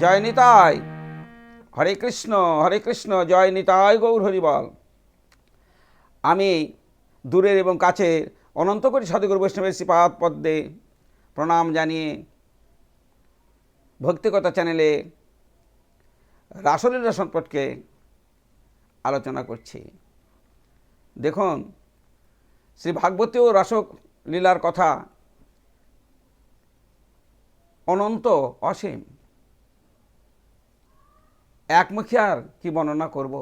জয় নিতাই হরে কৃষ্ণ হরে কৃষ্ণ জয় নিতাই গৌর হরিবল। আমি দূরের এবং কাছের অনন্ত কোটি সাধুগুরু বৈষ্ণবের শ্রীপাদ পদ্মে প্রণাম জানিয়ে ভক্তিকতা চ্যানেলে রাসলীলা সম্পর্কে আলোচনা করছি। দেখুন, শ্রী ভাগবতীয় রাসক লীলার কথা অনন্ত অসীম। একমুখী আর কি বর্ণনা করব?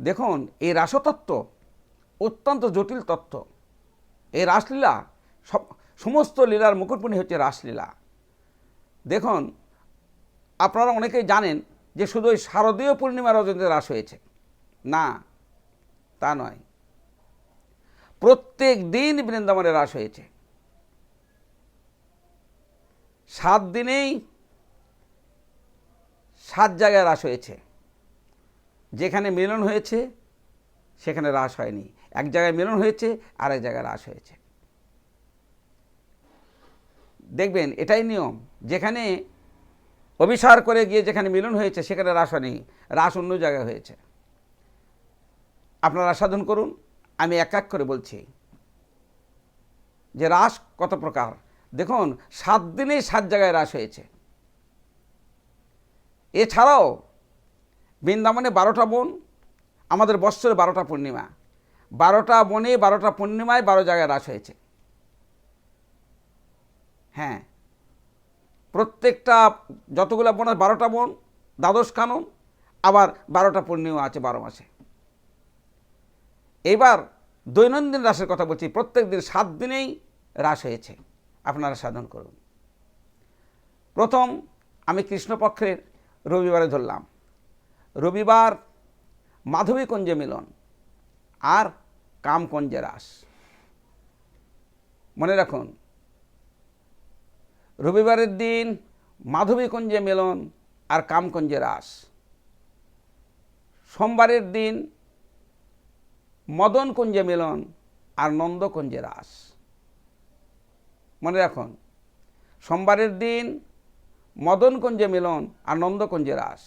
দেখুন, এই রাসতত্ত্ব অত্যন্ত জটিল তত্ত্ব। এই রাসলীলা সমস্ত লীলার মুকুটমণি হচ্ছে রাসলীলা। দেখুন, আপনারা অনেকেই জানেন যে শুধু ওই শারদীয় পূর্ণিমা রজনীতে রাস হয়েছে। না, তা নয়। প্রত্যেক দিন বৃন্দাবনে রাস হয়েছে। সাত দিনেই সাত জায়গায় রাস হয়েছে। যেখানে মিলন হয়েছে, সেখানে রাস হয়নি। এক জায়গায় মিলন হয়েছে, আরেক জায়গায় রাস হয়েছে। দেখবেন, এটাই নিয়ম। যেখানে অভিসার করে গিয়ে যেখানে মিলন হয়েছে, সেখানে রাস হয়নি। রাস অন্য জায়গায় হয়েছে। আপনারা সাধন করুন। আমি এক এক করে বলছি যে রাস কত প্রকার। দেখুন, সাত দিনেই সাত জায়গায় রাস হয়েছে। এছাড়াও বৃন্দাবনে বারোটা বন, আমাদের বৎসরে বারোটা পূর্ণিমা। বারোটা বনে বারোটা পূর্ণিমায় বারো জায়গায় রাস হয়েছে। হ্যাঁ প্রত্যেকটা যতগুলো বন আছে, বারোটা বন, দ্বাদশ কানন, আবার বারোটা পূর্ণিমা আছে বারো মাসে। এবার দৈনন্দিন রাসের কথা বলছি, প্রত্যেক দিন সাত দিনেই রাস হয়েছে। আপনারা সাধন করুন। প্রথম, আমি কৃষ্ণপক্ষের রবিবারে ধরলাম। রবিবার মাধবী কুঞ্জে মিলন আর কামকুঞ্জে রাস। মনে রাখুন, রবিবারের দিন মাধবী কুঞ্জে মিলন আর কামকুঞ্জে রাস। সোমবারের দিন মদন কুঞ্জে মিলন আর নন্দকুঞ্জে রাস। মনে রাখুন, সোমবারের দিন মদন কুঞ্জে মিলন আর নন্দকুঞ্জে রাস।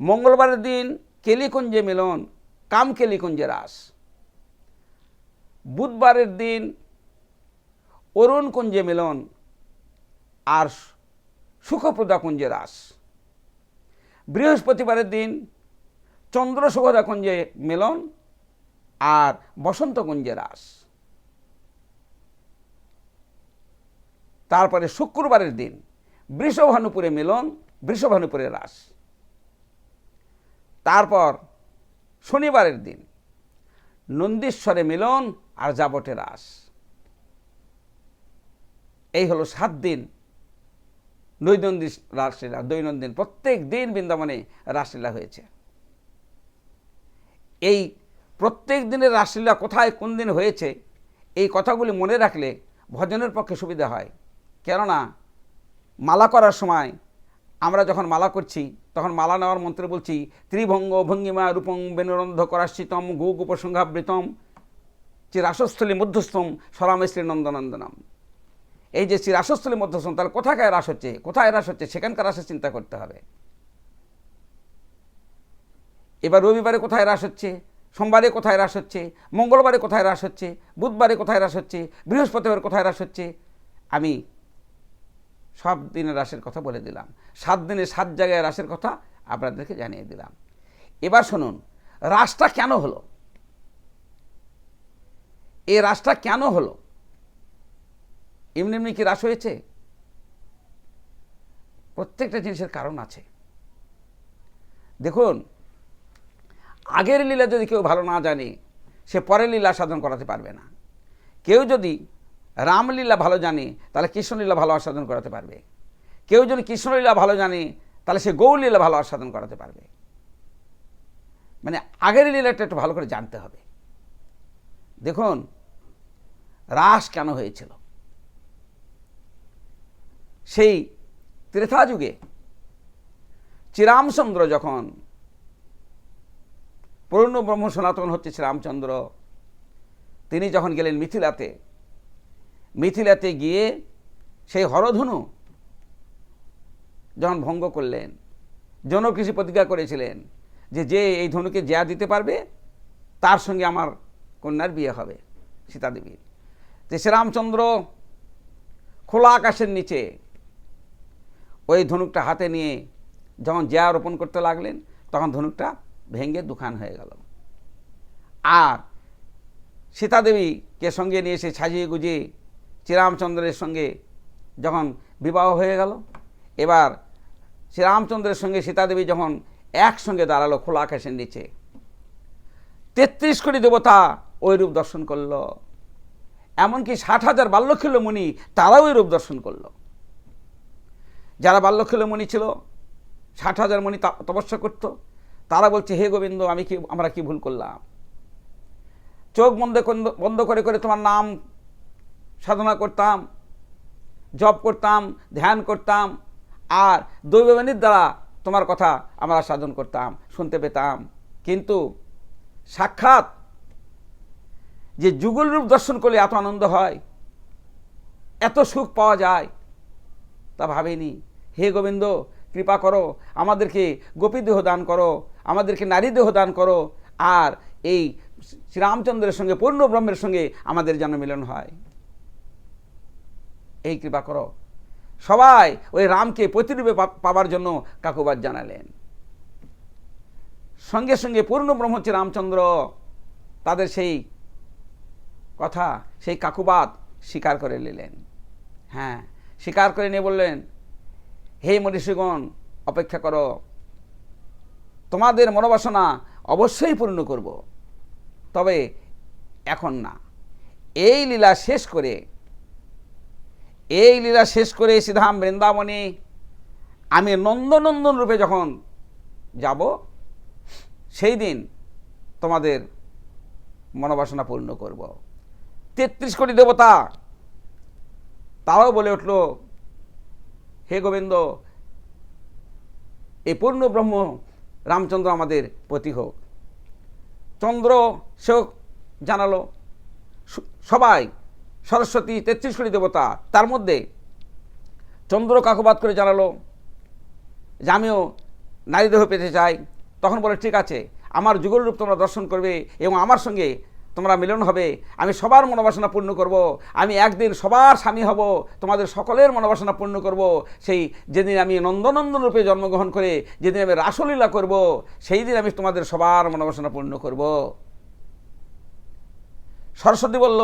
মঙ্গলবারের দিন কেলিকুঞ্জে মিলন কাম কেলিকুঞ্জে রাস। বুধবারের দিন অরুণ কুঞ্জে মিলন আর সুখপ্রদা কুঞ্জে রাস। বৃহস্পতিবারের দিন চন্দ্র সুখদা কুঞ্জে মিলন আর বসন্ত কুঞ্জে রাস। তারপরে শুক্রবারের দিন বৃষভানুপুরে মিলন, বৃষভানুপুরে রাস। তারপর শনিবারের দিন নন্দীশ্বরে মিলন আর জাবটে রাস। এই হলো সাত দিন দৈনন্দিন রাসলীলা, দৈনন্দিন প্রত্যেক দিন বৃন্দাবনে রাসলীলা হয়েছে। এই প্রত্যেক দিনের রাসলীলা কোথায়, কোন দিন হয়েছে, এই কথাগুলি মনে রাখলে ভজনের পক্ষে সুবিধা হয়। কেননা মালা করার সময় আমরা যখন মালা করছি, তখন মালা নেওয়ার মন্ত্রে বলছি, ত্রিভঙ্গ ভঙ্গিমা রূপং বেনুরন্ধ করাশ্চিতম, গো গোপসংঘাবৃতম, চিরাসস্থলী মধ্যস্থম সরামেশ্রী নন্দনন্দনম এই যে শ্রী চিরাসস্থলী মধ্যস্থম, তাহলে কোথাকায় রাস হচ্ছে? কোথায় রাস হচ্ছে? সেখানকার রাসের চিন্তা করতে হবে। এবার রবিবারে কোথায় রাস হচ্ছে? সোমবারে কোথায় রাস হচ্ছে? মঙ্গলবারে কোথায় রাস হচ্ছে? বুধবারে কোথায় রাস হচ্ছে? বৃহস্পতিবার কোথায় রাস হচ্ছে? আমি সব দিনের রাসের কথা বলে দিলাম। সাত দিনে সাত জায়গায় রাসের কথা আপনাদেরকে জানিয়ে দিলাম। এবার শুনুন, রাসটা কেন হলো? এই রাসটা কেন হলো? এমনি এমনি কি রাস হয়েছে? প্রত্যেকটা জিনিসের কারণ আছে। দেখুন, আগের লীলা যদি কেউ ভালো না জানে, সে পরের লীলা সাধন করাতে পারবে না। কেউ যদি রামলীলা ভালো জানে, তাহলে কৃষ্ণলীলা ভালো আস্বাদন করাতে পারবে। কেউ যদি কৃষ্ণলীলা ভালো জানে, তাহলে সে গৌরলীলা ভালো আস্বাদন করাতে পারবে। মানে আগের লীলাটা একটু ভালো করে জানতে হবে। দেখুন, রাস কেন হয়েছিল? সেই ত্রেথা যুগে শ্রীরামচন্দ্র যখন, পূর্ণ ব্রহ্ম সনাতন হচ্ছে শ্রীরামচন্দ্র, তিনি যখন গেলেন মিথিলাতে মিথিলাতে গিয়ে সেই হরধনু যখন ভঙ্গ করলেন জনক ঋষি প্রতিজ্ঞা করেছিলেন যে যে এই ধনুকে জয়া দিতে পারবে, তার সঙ্গে আমার কন্যার বিয়ে হবে, সীতা দেবীর। যে শ্রীরামচন্দ্র খোলা আকাশের নিচে ওই ধনুকটা হাতে নিয়ে যখন জয়া রোপণ করতে লাগলেন, তখন ধনুকটা ভেঙে দুখান হয়ে গেল। আর সীতা দেবীকে সঙ্গে নিয়ে এসে সাজিয়ে গুজিয়ে শ্রীরামচন্দ্রের সঙ্গে যখন বিবাহ হয়ে গেল, এবার শ্রীরামচন্দ্রের সঙ্গে সীতাদেবী যখন একসঙ্গে দাঁড়াল খোলা আকাশের নিচে, তেত্রিশ কোটি দেবতা ওই রূপ দর্শন করল, এমনকি ষাট হাজার বাল্যখিল মুনি তারাও ওই রূপ দর্শন করল। যারা বাল্যখিল মুনি ছিল, ষাট হাজার মুনি তপস্যা করত, তারা বলছে, হে গোবিন্দ, আমি কি আমরা কি ভুল করলাম? চোখ বন্ধ বন্ধ করে করে তোমার নাম সাধনা করতাম, জপ করতাম, ধ্যান করতাম, আর দৈববাণীর দ্বারা তোমার কথা আমরা সাধন করতাম, শুনতে পেতাম। কিন্তু সাক্ষাৎ যে যুগল রূপ দর্শন করলে এত আনন্দ হয়, এত সুখ পাওয়া যায়, তা ভাবিনি। হে গোবিন্দ, কৃপা করো, আমাদেরকে গোপী দেহ দান করো, আমাদেরকে নারী দেহ দান করো, আর এই শ্রীরামচন্দ্রের সঙ্গে পূর্ণ ব্রহ্মের সঙ্গে আমাদের যেন মিলন হয়। এই কৃপা করো। সবাই ওই রামকে প্রতিরূপে পাবার জন্য কাকুবাদ জানালেন। সঙ্গে সঙ্গে পূর্ণ ব্রহ্মচী রামচন্দ্র। তাদের সেই কথা, সেই কাকুবাদ স্বীকার করে নিলেন। হ্যাঁ স্বীকার করে নিয়ে বললেন, হে মনীষীগণ, অপেক্ষা করো। তোমাদের মনোবাসনা অবশ্যই পূর্ণ করব। তবে এখন না। এই লীলা শেষ করে এই লীলা শেষ করে সিধাম বৃন্দাবনে আমি নন্দনন্দন রূপে যখন যাব, সেই দিন তোমাদের মনোবাসনা পূর্ণ করব। তেত্রিশ কোটি দেবতা তারাও বলে উঠল, হে গোবিন্দ এ পূর্ণ ব্রহ্ম রামচন্দ্র আমাদের প্রতি হোক। চন্দ্র সেও জানালো সবাই সরস্বতী তেত্রিশ কোটি দেবতা, তার মধ্যে চন্দ্র কাকবাদ করে জানালো যে আমিও নারী দেহ পেতে চাই। তখন বলে, ঠিক আছে, আমার যুগল রূপ তোমরা দর্শন করবে এবং আমার সঙ্গে তোমরা মিলন হবে। আমি সবার মনোবাসনা পূর্ণ করব। আমি একদিন সবার স্বামী হব। তোমাদের সকলের মনোবাসনা পূর্ণ করব। সেই যেদিন আমি নন্দনন্দন রূপে জন্মগ্রহণ করে, যেদিন আমি রাসলীলা করব, সেই দিন আমি তোমাদের সবার মনোবাসনা পূর্ণ করব। সরস্বতী বলল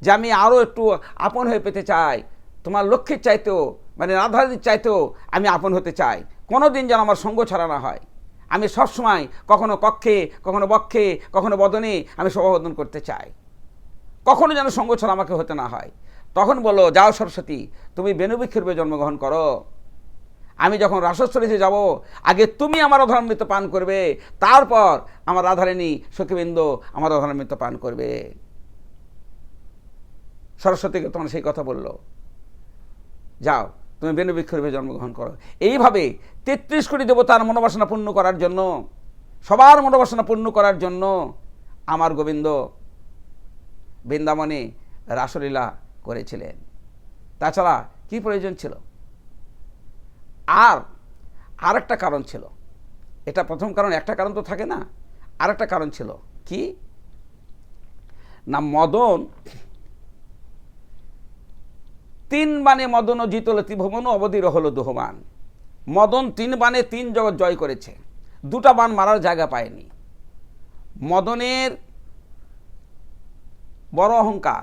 যে আমি আরও একটু আপন হয়ে পেতে চাই, তোমার লক্ষ্যের চাইতেও মানে রাধাদির চাইতেও আমি আপন হতে চাই। কোনো দিন যেন আমার সঙ্গ ছাড়া না হয়। আমি সবসময় কখনো কক্ষে, কখনো বক্ষে, কখনো বদনে আমি সভাবদন করতে চাই। কখনো যেন সঙ্গ ছাড়া আমাকে হতে না হয়। তখন বলো, যাও সরস্বতী, তুমি বেনুবৃক্ষের রূপে জন্মগ্রহণ করো। আমি যখন রাসস্থলীতে যাব, আগে তুমি আমার অধরামৃত পান করবে, তারপর আমার রাধারানী সখীবৃন্দ আমার অধরামৃত পান করবে। সরস্বতীকে তখন সেই কথা বলল, যাও, তুমি বেনুবৃক্ষ রূপে জন্মগ্রহণ করো। এইভাবে তেত্রিশ কোটি দেবতার মনোবাসনা পূর্ণ করার জন্য, সবার মনোবাসনা পূর্ণ করার জন্য আমার গোবিন্দ বৃন্দাবনে রাসলীলা করেছিলেন। তাছাড়া কি প্রয়োজন ছিল? আর আরেকটা কারণ ছিল। এটা প্রথম কারণ, একটা কারণ তো থাকে না। আরেকটা কারণ ছিল কি? না, মদন তিন বানে মদন জিতল ত্রিভুবন অবধির হলো দুহমান। মদন তিন বানে তিন জগৎ জয় করেছে। দুটা বান মারার জায়গা পায়নি। মদনের বড় অহংকার।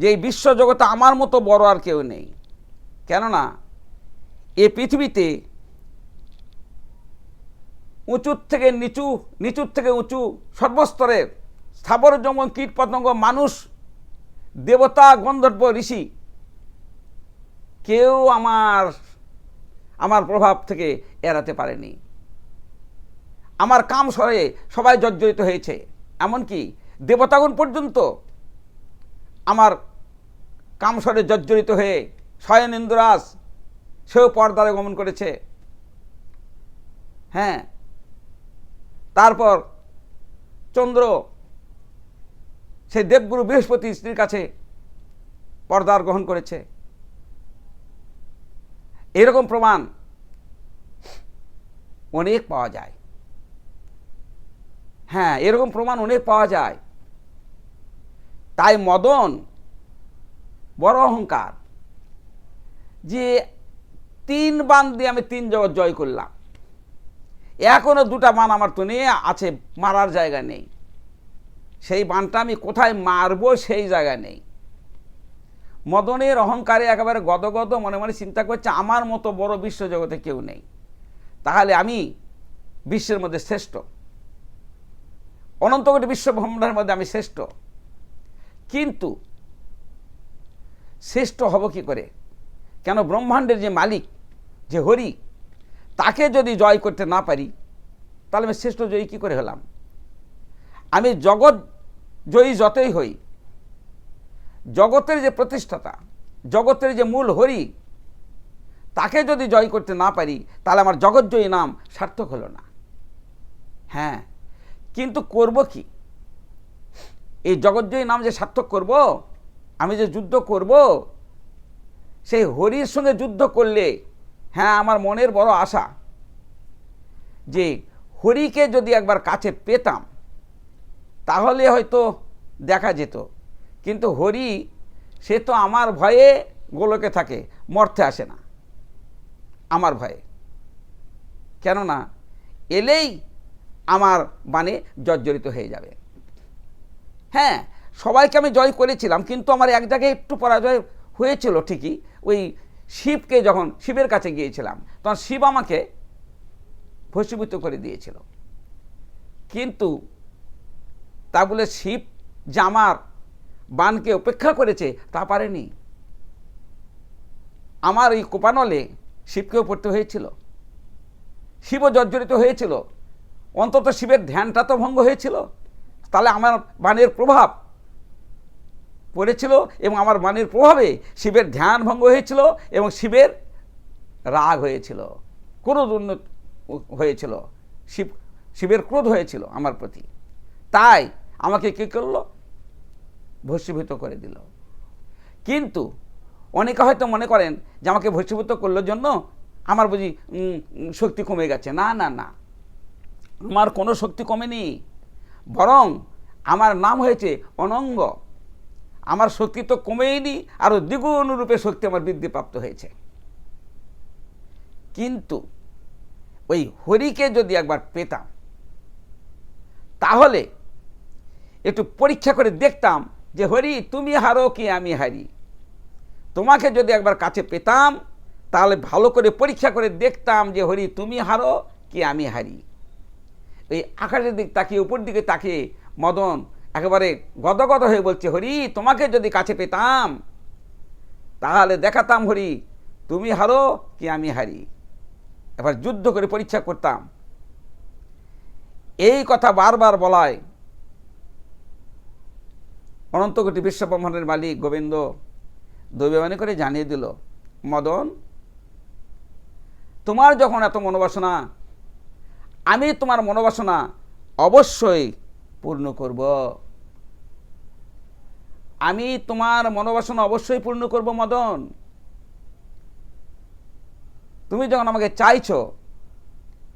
যে এই বিশ্বজগতে আমার মতো বড় আর কেউ নেই। কেননা, এ পৃথিবীতে উঁচুর থেকে নিচু, নিচুর থেকে উঁচু সর্বস্তরের স্থাবর যেমন কীট পতঙ্গ মানুষ দেবতা গন্ধর্ব ঋষি, কেউ আমার আমার প্রভাব থেকে এড়াতে পারেনি। আমার কাম সরে সবাই জর্জরিত হয়েছে। এমনকি দেবতাগণ পর্যন্ত আমার কামস্বরে জর্জরিত হয়ে স্বয়ন ইন্দ্রাস সেও পর্দারে গমন করেছে। হ্যাঁ তারপর চন্দ্র সেই দেবগুরু বৃহস্পতি স্ত্রীর কাছে পর্দার গ্রহণ করেছে। এরকম প্রমাণ অনেক পাওয়া যায়। হ্যাঁ এরকম প্রমাণ অনেক পাওয়া যায়। তাই মদন বড় অহংকার যে তিন বান দিয়ে আমি তিন জগৎ জয় করলাম। এখনও দুটা বান আমার তো নিয়ে আছে, মারার জায়গা নেই। সেই বানটা আমি কোথায় মারবো সেই জায়গা নেই। মদনের অহংকারে একেবারে গদগদ মনে মনে চিন্তা করছে, আমার মতো বড় বিশ্বজগতে কেউ নেই। তাহলে আমি বিশ্বের মধ্যে শ্রেষ্ঠ। অনন্ত কোটি বিশ্ব ব্রহ্মাণ্ডের মধ্যে আমি শ্রেষ্ঠ। কিন্তু শ্রেষ্ঠ হব কি করে? কেন ব্রহ্মাণ্ডের যে মালিক, যে হরি, তাকে যদি জয় করতে না পারি, তাহলে আমি শ্রেষ্ঠ জয়ী কী করে হলাম? আমি জগৎ জয়ী যতই হই, জগতের যে প্রতিষ্ঠাতা, জগতের যে মূল হরি, তাকে যদি জয় করতে না পারি, তাহলে আমার জগৎজয়ী নাম সার্থক হলো না। হ্যাঁ কিন্তু করব কি? এই জগৎজয়ী নাম যে সার্থক করব, আমি যে যুদ্ধ করব, সেই হরির সঙ্গে যুদ্ধ করলে হ্যাঁ আমার মনের বড় আশা যে হরিকে যদি একবার কাছে পেতাম তাহলে হয়তো দেখা যেত। কিন্তু হরি, সে তো আমার ভয়ে গোলকে থাকে মর্থে আসে না। আমার ভয়ে। কেননা এলেই আমার বানে জর্জরিত হয়ে যাবে। হ্যাঁ সবাইকে আমি জয় করেছিলাম, কিন্তু আমার এক জায়গায় একটু পরাজয় হয়েছিল ঠিকই, ওই শিবকে যখন, শিবের কাছে গিয়েছিলাম, তখন শিব আমাকে ভস্মীভূত করে দিয়েছিল। কিন্তু তা বলে শিব যে আমার বানকে উপেক্ষা করেছে, তা পারেনি। আমার এই কোপানলে শিবকেও পড়তে হয়েছিল। শিবও জর্জরিত হয়েছিল। অন্তত শিবের ধ্যানটা তো ভঙ্গ হয়েছিল। তাহলে আমার বানের প্রভাব পড়েছিল এবং আমার বাণীর প্রভাবে শিবের ধ্যান ভঙ্গ হয়েছিল এবং শিবের রাগ হয়েছিল। ক্রোধ উন্নত হয়েছিল। শিব, শিবের ক্রোধ হয়েছিল আমার প্রতি। তাই আমাকে কী করল? ভস্মীভূত করে দিল। কিন্তু অনেকে হয়তো মনে করেন যে আমাকে ভস্মীভূত করলোর জন্য আমার বুঝি শক্তি কমে গেছে। না না না। আমার কোনো শক্তি কমেনি। বরং আমার নাম হয়েছে অনঙ্গ। আমার শক্তি তো কমেইনি আরও দ্বিগুণ রূপে শক্তি আমার বৃদ্ধিপ্রাপ্ত হয়েছে। কিন্তু ওই হরিকে যদি একবার পেতাম, তাহলে একটু পরীক্ষা করে দেখতাম যে, হরি, তুমি হারো কি আমি হারি? তোমাকে যদি একবার কাছে পেতাম, তাহলে ভালো করে পরীক্ষা করে দেখতাম যে, হরি, তুমি হারো কি আমি হারি? এই আকাশের দিক তাকিয়ে, উপর দিকে তাকিয়ে মদন একেবারে গদগদ হয়ে বলছে, হরি, তোমাকে যদি কাছে পেতাম, তাহলে দেখাতাম, হরি, তুমি হারো কি আমি হারি? এবার যুদ্ধ করে পরীক্ষা করতাম। এই কথা বারবার বলায় অনন্তকোটি বিশ্বব্রহ্মাণ্ডের মালিক গোবিন্দ দৈবানি করে জানিয়ে দিল, মদন, তোমার যখন এত মনোবাসনা, আমি তোমার মনোবাসনা অবশ্যই পূর্ণ করব। আমি তোমার মনোবাসনা অবশ্যই পূর্ণ করব, মদন। তুমি যখন আমাকে চাইছো,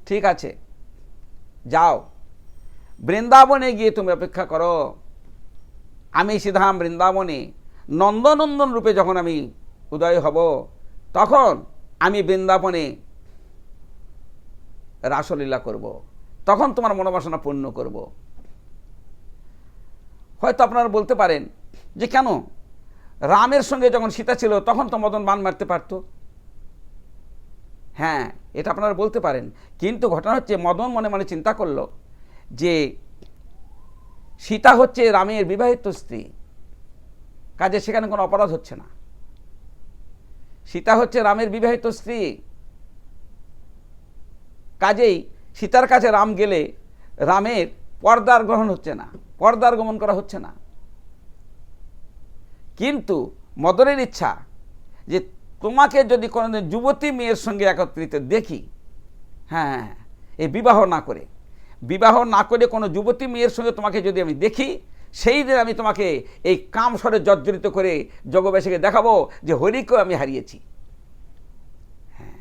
ঠিক আছে, যাও। বৃন্দাবনে গিয়ে তুমি অপেক্ষা করো। আমি সিধাম বৃন্দাবনে নন্দনন্দন রূপে যখন আমি উদয় হব, তখন আমি বৃন্দাবনে রাসলীলা করব। তখন তোমার মনোবাসনা পূর্ণ করব। হয়তো আপনারা বলতে পারেন যে কেন রামের সঙ্গে যখন সীতা ছিল, তখন তো মদন বান মারতে পারতো হ্যাঁ এটা আপনারা বলতে পারেন কিন্তু ঘটনা হচ্ছে, মদন মনে মনে চিন্তা করল যে সীতা হচ্ছে রামের বিবাহিত স্ত্রী। কাজে সেখানে কোনো অপরাধ হচ্ছে না। সীতা হচ্ছে রামের বিবাহিত স্ত্রী। কাজেই সীতার কাছে রাম গেলে রামের পর্দার গ্রহণ হচ্ছে না, পর্দার গমন করা হচ্ছে না। কিন্তু মদনের ইচ্ছা যে তোমাকে যদি কোনোদিন যুবতী মেয়ের সঙ্গে একত্রিত দেখি হ্যাঁ এই বিবাহ না করে। বিবাহ না করে কোনো যুবতী মেয়ের সঙ্গে তোমাকে যদি আমি দেখি, সেই দিন আমি তোমাকে এই কাম স্বরে জর্জরিত করে জগবাসীকে দেখাবো যে হরিকেও আমি হারিয়েছি। হ্যাঁ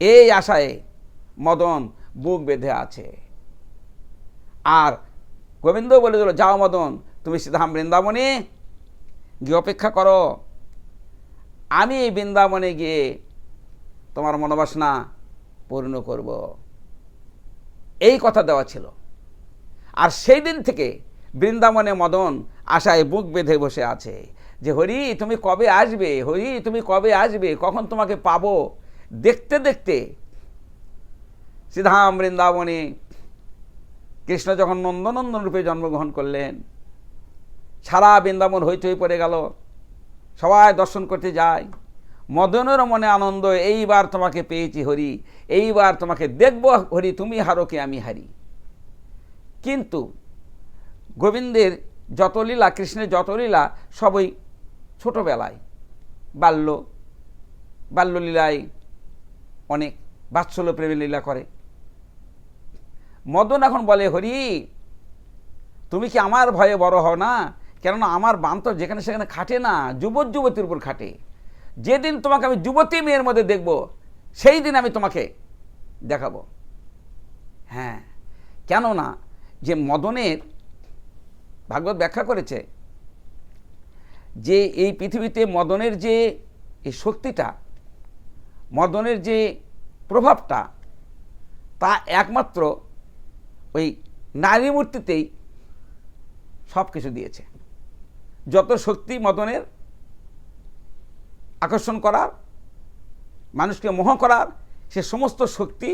এই আশায় মদন বুক বেঁধে আছে। আর গোবিন্দ বলে দিল, যাও মদন, তুমি সিধাম বৃন্দাবনে গিয়ে অপেক্ষা করো। আমি এই বৃন্দাবনে গিয়ে তোমার মনোবাসনা পূর্ণ করব। এই কথা দেওয়া ছিল। আর সেই দিন থেকে বৃন্দাবনে মদন আশায় বুক বেঁধে বসে আছে যে, হরি, তুমি কবে আসবে? হরি, তুমি কবে আসবে? কখন তোমাকে পাবো? দেখতে দেখতে সিধাম বৃন্দাবনে কৃষ্ণ যখন নন্দনন্দন রূপে জন্মগ্রহণ করলেন, সারা বৃন্দাবন হইচই পড়ে গেল। সবাই দর্শন করতে যায়। মদনের মনে আনন্দ, এইবার তোমাকে পেয়েছি হরি, এইবার তোমাকে দেখব হরি, তুমি হারো কে আমি হারি। কিন্তু গোবিন্দের যত লীলা, কৃষ্ণের যত লীলা, সবই ছোটোবেলায় বাল্য, বাল্যলীলায় অনেক বাৎসল্য প্রেমী লীলা করে। মদন এখন বলে, হরি, তুমি কি আমার ভয়ে বড় হও না? কেননা আমার বান তো যেখানে সেখানে খাটে না যুবক যুবতীর উপর খাটে। যেদিন তোমাকে আমি যুবতী মেয়ের মধ্যে দেখব, সেই দিন আমি তোমাকে দেখাবো। হ্যাঁ কেননা যে মদনের ভাগবত ব্যাখ্যা করেছে যে এই পৃথিবীতে মদনের যে এই শক্তিটা, মদনের যে প্রভাবটা, তা একমাত্র ওই নারী মূর্তিতেই সব কিছু দিয়েছে। যত শক্তি মদনের আকর্ষণ করার, মানুষকে মোহ করার, সে সমস্ত শক্তি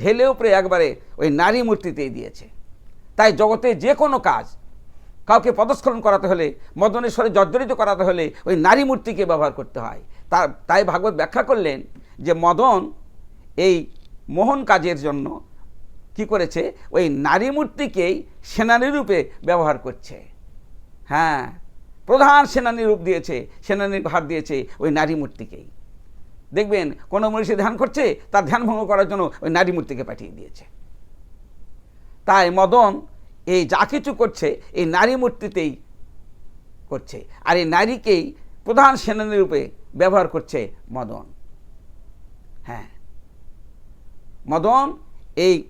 ঢেলে উপরে একবারে ওই নারী মূর্তিতেই দিয়েছে। তাই জগতে যে কোনো কাজ, কাউকে পদস্খলন করাতে হলে, মদনেশ্বরে জর্জরিত করাতে হলে ওই নারী মূর্তিকে ব্যবহার করতে হয়। তার তাই ভাগবত ব্যাখ্যা করলেন যে মদন এই মোহন কাজের জন্য কি করেছে? ওই নারী মূর্তিকেই সেনানী রূপে ব্যবহার করছে। হ্যাঁ প্রধান সেনানী রূপ দিয়েছে, সেনানীর ভার দিয়েছে ওই নারী মূর্তিকেই। দেখবেন, কোনো মনীষী ধ্যান করছে, তার ধ্যান ভঙ্গ করার জন্য ওই নারী মূর্তিকে পাঠিয়ে দিয়েছে। তাই মদন এই যা কিছু করছে, এই নারী মূর্তিতেই করছে। আর এই নারীকেই প্রধান সেনানী রূপে ব্যবহার করছে মদন। হ্যাঁ। মদন এই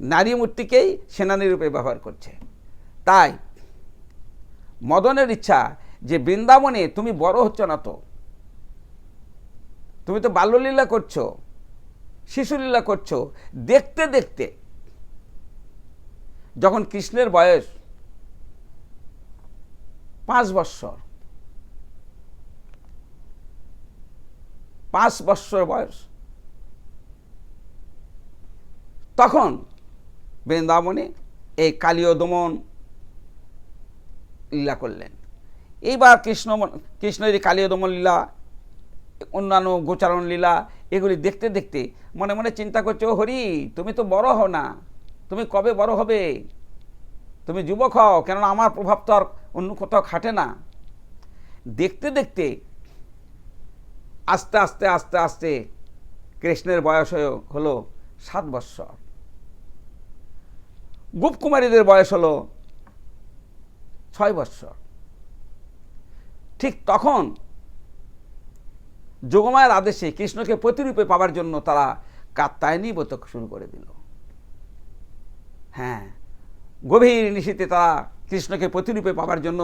নারী মূর্তিকেই সেনানী রূপে ব্যবহার করছে। তাই মদনের ইচ্ছা যে বৃন্দাবনে তুমি বড় হচ্ছ না তো। তুমি তো বাল্যলীলা করছ, শিশুলীলা করছ, দেখতে দেখতে। যখন কৃষ্ণের বয়স পাঁচ বৎসর পাঁচ বৎসর বয়স, তখন বৃন্দাবনে এই কালীয় দমন লীলা করলেন। এইবার কৃষ্ণ কৃষ্ণের কালীয় দমন লীলা, অন্যান্য গোচারণ লীলা, এগুলি দেখতে দেখতে মনে মনে চিন্তা করছ, "ও হরি, তুমি তো বড় হও না। তুমি কবে বড় হবে? তুমি যুবক হও, কেননা আমার প্রভাব তো আর অন্য কোথাও খাটে না। দেখতে দেখতে আস্তে আস্তে আস্তে আস্তে কৃষ্ণের বয়স হলো সাত বৎসর। গোপকুমারীদের বয়স হলো ছয় বৎসর। ঠিক তখন যোগমায়ের আদেশে কৃষ্ণকে প্রতিরূপে পাওয়ার জন্য তারা কাত্তায়নী ব্রত শুরু করে দিল। হ্যাঁ গভীর নিশীতে তারা কৃষ্ণকে প্রতিরূপে পাওয়ার জন্য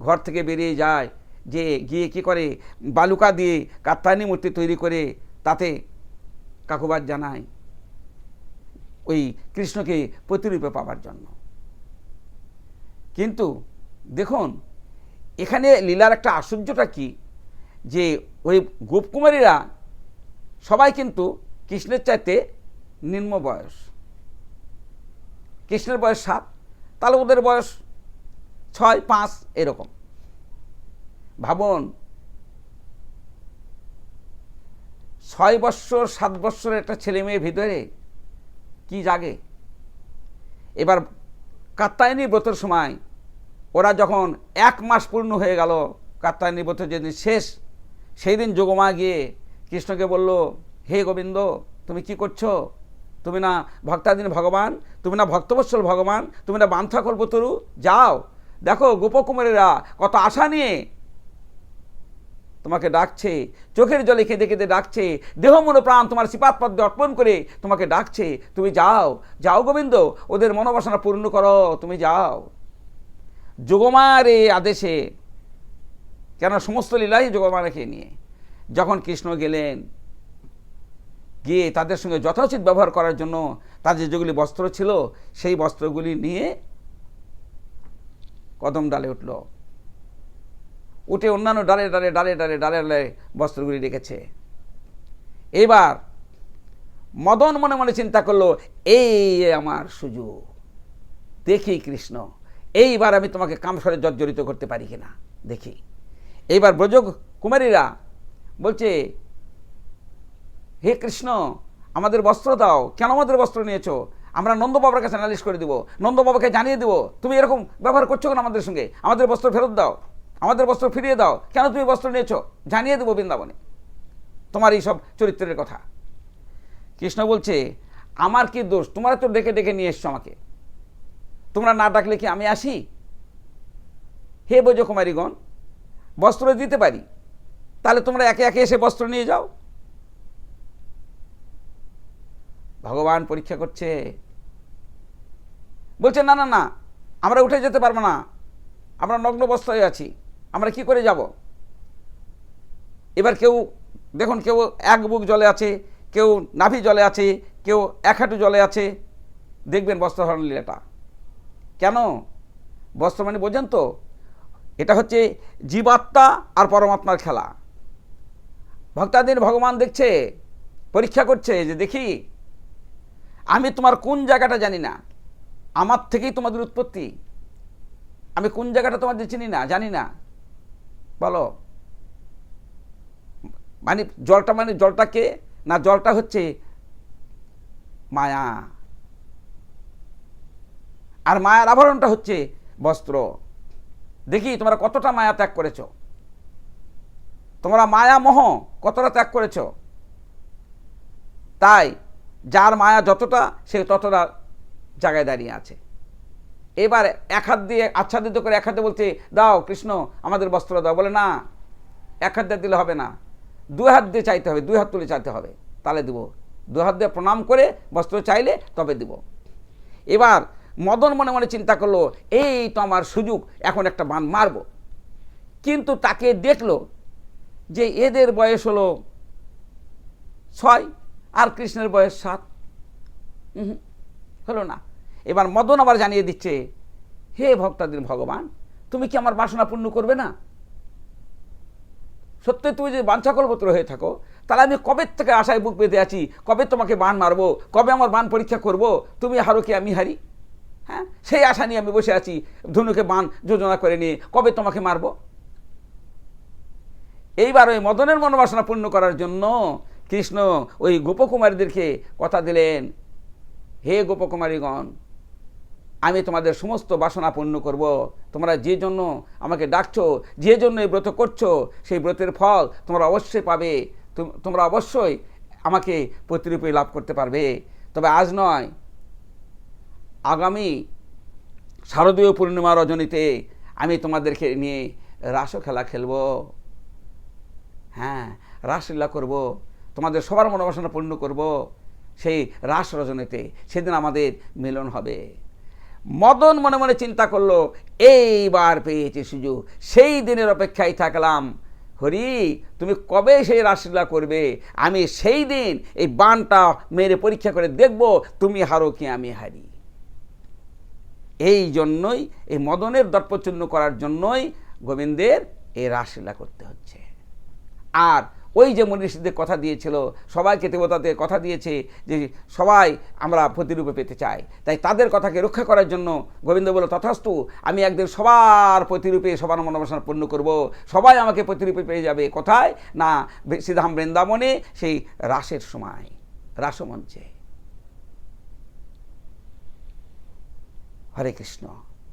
ঘর থেকে বেরিয়ে যায়। যে গিয়ে কি করে? বালুকা দিয়ে কাত্তায়নী মূর্তি তৈরি করে তাতে কাকুবাদ জানায় ওই কৃষ্ণকে প্রতিরূপে পাওয়ার জন্য। কিন্তু দেখুন, এখানে লীলার একটা আশ্চর্যটা কি? যে ওই গোপকুমারীরা সবাই কিন্তু কৃষ্ণের চাইতে নিম্ন বয়স। কৃষ্ণের বয়স সাত, তাহলে ওদের বয়স ছয়, পাঁচ এরকম। ভাবুন, ছয় বৎসর, সাত বৎসরের একটা ছেলে মেয়ে ভিতরে কি জাগে? এবার কাত্তায়নী ব্রতের সময় ওরা যখন এক মাস পূর্ণ হয়ে গেল কাত্তায়নী ব্রত যেদিন শেষ সেই দিন যোগমা গিয়ে কৃষ্ণকে বলল, হে গোবিন্দ, তুমি কি করছ? তুমি না ভক্তাধীন ভগবান, তুমি না ভক্তবৎসল ভগবান, তুমি না বান্থা কল্পতরু যাও, দেখো গোপকুমারীরা কত আশা নিয়ে তোমাকে ডাকছে, চোখের জলে কেঁদে কেঁদে ডাকছে, দেহ মনো প্রাণ তোমার সিপাত পদ্মে অর্পণ করে তোমাকে ডাকছে, তুমি যাও যাও গোবিন্দ, ওদের মনোবাসনা পূর্ণ করো, তুমি যাও। যোগমার এই আদেশে, কেন সমস্ত লীলাই যোগমারাকে নিয়ে? যখন কৃষ্ণ গেলেন, গিয়ে তাদের সঙ্গে যথোচিত ব্যবহার করার জন্য তাদের যেগুলি বস্ত্র ছিল, সেই বস্ত্রগুলি নিয়ে কদম ডালে উঠল। উঠে অন্যান্য ডালে ডালে ডালে ডালে ডালে ডালে বস্ত্রগুলি রেখেছে। এবার মদন মনে মনে চিন্তা করল, এই আমার সুযোগ। দেখি কৃষ্ণ এইবার আমি তোমাকে কামসরে জর্জরিত করতে পারি কিনা? দেখি। এইবার ব্রজ কুমারীরা বলছে, হে কৃষ্ণ, আমাদের বস্ত্র দাও। কেন আমাদের বস্ত্র নিয়েছো? আমরা নন্দবাবার কাছে নালিশ করে দিব। নন্দবাবাকে জানিয়ে দেবো, তুমি এরকম ব্যবহার করছ কেন আমাদের সঙ্গে? আমাদের বস্ত্র ফেরত দাও। আমাদের বস্ত্র ফিরিয়ে দাও। কেন তুমি বস্ত্র নিয়েছো? জানিয়ে দেবো বৃন্দাবনে। তোমার এই সব চরিত্রের কথা। কৃষ্ণ বলছে, আমার কি দোষ? তোমরা তো ডেকে ডেকে নিয়ে এসছো আমাকে। তোমরা না ডাকলে কি আমি আসি? হে ব্রজকুমারীগণ, বস্ত্র দিতে পারি, তাহলে তোমরা একে একে এসে বস্ত্র নিয়ে যাও। ভগবান পরীক্ষা করছে। বলছে, না না না, আমরা উঠে যেতে পারব না। আমরা নগ্ন অবস্থায় আছি। আমরা কি করে যাব? এবার কেউ, দেখুন, কেউ এক বুক জলে আছে, কেউ নাভি জলে আছে, কেউ এক হাঁটু জলে আছে। দেখবেন বস্ত্রহরণ লীলাটা কেন? বস্ত্র মানে বোঝেন তো, এটা হচ্ছে জীবাত্মা আর পরমাত্মার খেলা। ভক্তাদের ভগবান দেখছে, পরীক্ষা করছে যে দেখি, আমি তোমার কোন জায়গাটা জানি না? আমার থেকেই তোমাদের উৎপত্তি। আমি কোন জায়গাটা তোমাদের চিনি না, জানি না। বলো। মানে জলটা মানে জলটা কে না জলটা হচ্ছে মায়া? আর মায়ার আভরণটা হচ্ছে বস্ত্র। দেখি তোমরা কতটা মায়া ত্যাগ করেছ। তোমরা মায়া মোহ কতটা ত্যাগ করেছ। তাই যার মায়া যতটা, সে ততটা জায়গায় দাঁড়িয়ে আছে। এবার এক হাত দিয়ে আচ্ছাদিত করে এক হাতে বলছে, দাও কৃষ্ণ, আমাদের বস্ত্র দাও। বলে, না, এক হাত দিয়ে দিলে হবে না। দুই হাত দিয়ে চাইতে হবে দুই হাত তুলে চাইতে হবে। তাহলে দিব। দুই হাত দিয়ে প্রণাম করে বস্ত্র চাইলে তবে দিব। এবার মদন মনে মনে চিন্তা করল, এই তো আমার সুযোগ, এখন একটা বান মারব। কিন্তু তাকে দেখল যে এদের বয়স হলো ছয়, আর কৃষ্ণের বয়স সাত। হলো না। এবার মদন আবার জানিয়ে দিচ্ছে, হে ভক্তাদের ভগবান, তুমি কি আমার বাসনা পূর্ণ করবে না? সত্যি তুমি যে বাঞ্ছাকল্পত্র হয়ে থাকো, তাহলে আমি কবে থেকে আশায় বুক পেতে আছি? কবে তোমাকে বান মারবো? কবে আমার বান পরীক্ষা করব? তুমি হারো কি আমি হারি? হ্যাঁ? সেই আশা নিয়ে আমি বসে আছি। ধনুকে বান যোজনা করে নিয়ে। কবে তোমাকে মারবো? এইবার ওই মদনের মনোবাসনা পূর্ণ করার জন্য কৃষ্ণ ওই গোপকুমারীদেরকে কথা দিলেন, হে গোপকুমারীগণ, আমি তোমাদের সমস্ত বাসনা পূর্ণ করব। তোমরা যে জন্য আমাকে ডাকছো, যে জন্য এই ব্রত করছ, সেই ব্রতের ফল তোমরা অবশ্যই পাবে। তোমরা অবশ্যই আমাকে প্রতিরূপে লাভ করতে পারবে। তবে আজ নয় আগামী শারদীয় পূর্ণিমা রজনীতে আমি তোমাদেরকে নিয়ে রাসও খেলা খেলব। হ্যাঁ রাসলীলা করব। তোমাদের সবার মনোবাসনা পূর্ণ করব সেই রাস রজনীতে। সেদিন আমাদের মিলন হবে। মদন মনে মনে চিন্তা করল, এইবার পেয়েছি সুযোগ। সেই দিনের অপেক্ষায় থাকলাম। হরি, তুমি কবে সেই রাসলীলা করবে? আমি সেই দিন এই বানটা মেরে পরীক্ষা করে দেখব। তুমি হারো কি আমি হারি। এই জন্যই, এই মদনের দর্পচূর্ণ করার জন্যই গোবিন্দের এই রাসলীলা করতে হচ্ছে। আর ওই যে মনীষীদের কথা দিয়েছিল সবাইকে দেবতাদের কথা দিয়েছে যে সবাই আমরা প্রতিরূপে পেতে চাই। তাই তাদের কথাকে রক্ষা করার জন্য গোবিন্দ বলল, তথাস্তু, আমি একদিন সবার প্রতিরূপে সবার মনোবাসনা পূর্ণ করব। সবাই আমাকে প্রতিরূপে পেয়ে যাবে। কোথায়? না শ্রীধাম বৃন্দাবনে সেই রাসের সময়, রাসমঞ্চে। হরে কৃষ্ণ।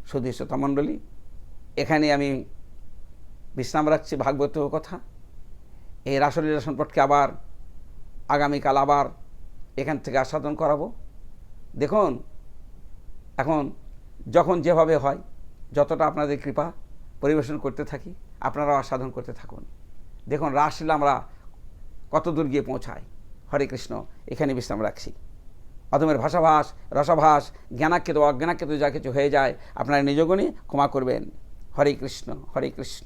সুধী শ্রোতামণ্ডলী এখানে আমি বিশ্রাম রাখছি ভাগবত কথা। এই রাসলীলা সম্পর্কে আবার আগামীকাল আবার এখান থেকে আস্বাদন করাবো। দেখুন, এখন যখন যেভাবে হয়, যতটা আপনাদের কৃপা পরিবেশন করতে থাকি, আপনারাও আস্বাদন করতে থাকুন। দেখুন, রাসলীলা আমরা কত দূর গিয়ে পৌঁছায় হরে কৃষ্ণ এখানে বিশ্রাম রাখছি। অদমের ভাষাভাস রসাভাস জ্ঞানাকৃত অজ্ঞানাক্ষেত যা কিছু হয়ে যায়, আপনারা নিজগুণই ক্ষমা করবেন। হরে কৃষ্ণ হরে কৃষ্ণ।